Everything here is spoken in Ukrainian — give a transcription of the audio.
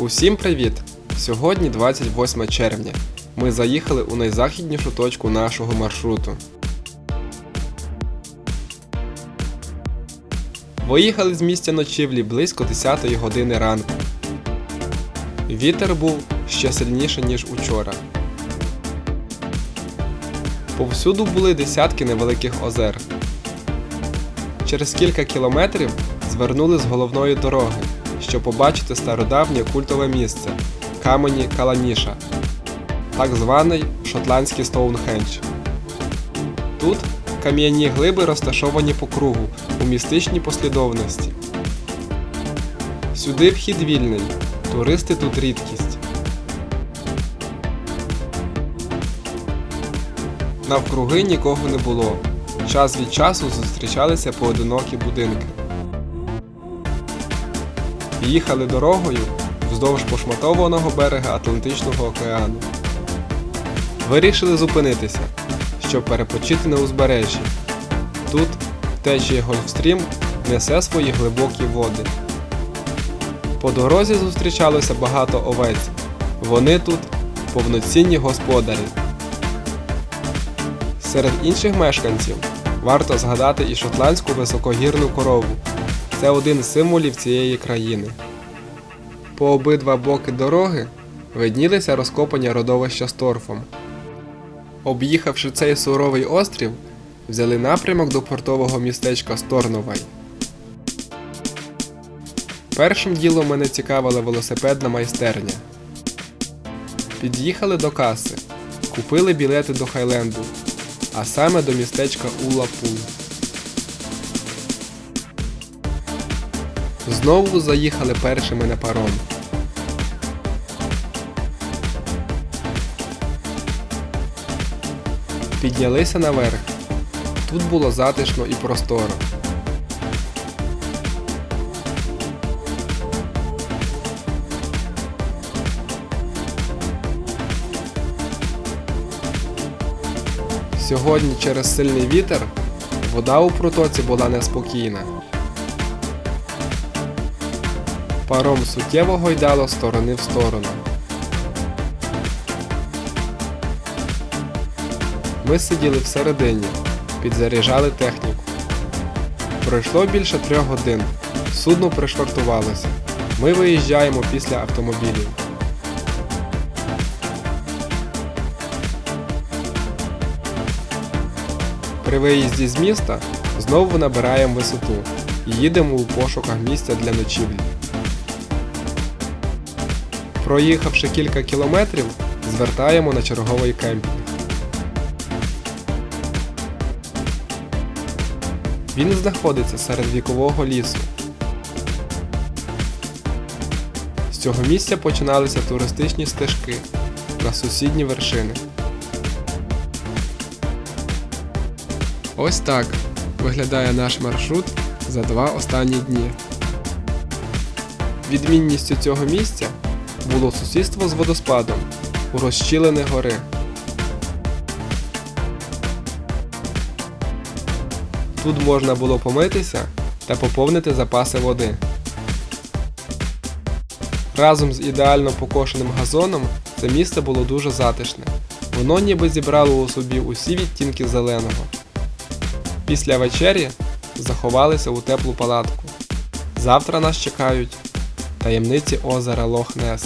Усім привіт! Сьогодні 28 червня. Ми заїхали у найзахіднішу точку нашого маршруту. Виїхали з місця ночівлі близько 10 години ранку. Вітер був ще сильніший, ніж учора. Повсюду були десятки невеликих озер. Через кілька кілометрів звернули з головної дороги, щоб побачити стародавнє культове місце камені Каланіша, так званий шотландський Стоунхендж. Тут кам'яні глиби розташовані по кругу у містичній послідовності. Сюди вхід вільний, туристи тут рідкість. Навкруги нікого не було. Час від часу зустрічалися поодинокі будинки. Їхали дорогою вздовж пошматованого берега Атлантичного океану. Вирішили зупинитися, щоб перепочити на узбережжі. Тут течія Гольфстрім несе свої глибокі води. По дорозі зустрічалося багато овець. Вони тут повноцінні господарі. Серед інших мешканців варто згадати і шотландську високогірну корову. Це один з символів цієї країни. По обидва боки дороги виднілися розкопані родовища з торфом. Об'їхавши цей суровий острів, взяли напрямок до портового містечка Сторновай. Першим ділом мене цікавила велосипедна майстерня. Під'їхали до каси, купили білети до Хайленду, а саме до містечка Улапул. Знову заїхали першими на паром. Піднялися наверх. Тут було затишно і просторо. Сьогодні через сильний вітер вода у протоці була неспокійна. Паром суттєво гойдало сторони в сторону. Ми сиділи всередині, підзаряджали техніку. Пройшло більше трьох годин. Судно пришвартувалося. Ми виїжджаємо після автомобілів. При виїзді з міста знову набираємо висоту і їдемо у пошуках місця для ночівлі. Проїхавши кілька кілометрів, звертаємо на черговий кемпінг. Він знаходиться серед вікового лісу. З цього місця починалися туристичні стежки на сусідні вершини. Ось так виглядає наш маршрут за два останні дні. Відмінністю цього місця було сусідство з водоспадом у розщілини гори. Тут можна було помитися та поповнити запаси води. Разом з ідеально покошеним газоном це місце було дуже затишне. Воно ніби зібрало у собі усі відтінки зеленого. Після вечері заховалися у теплу палатку. Завтра нас чекають таємниці озера Лох-Нес.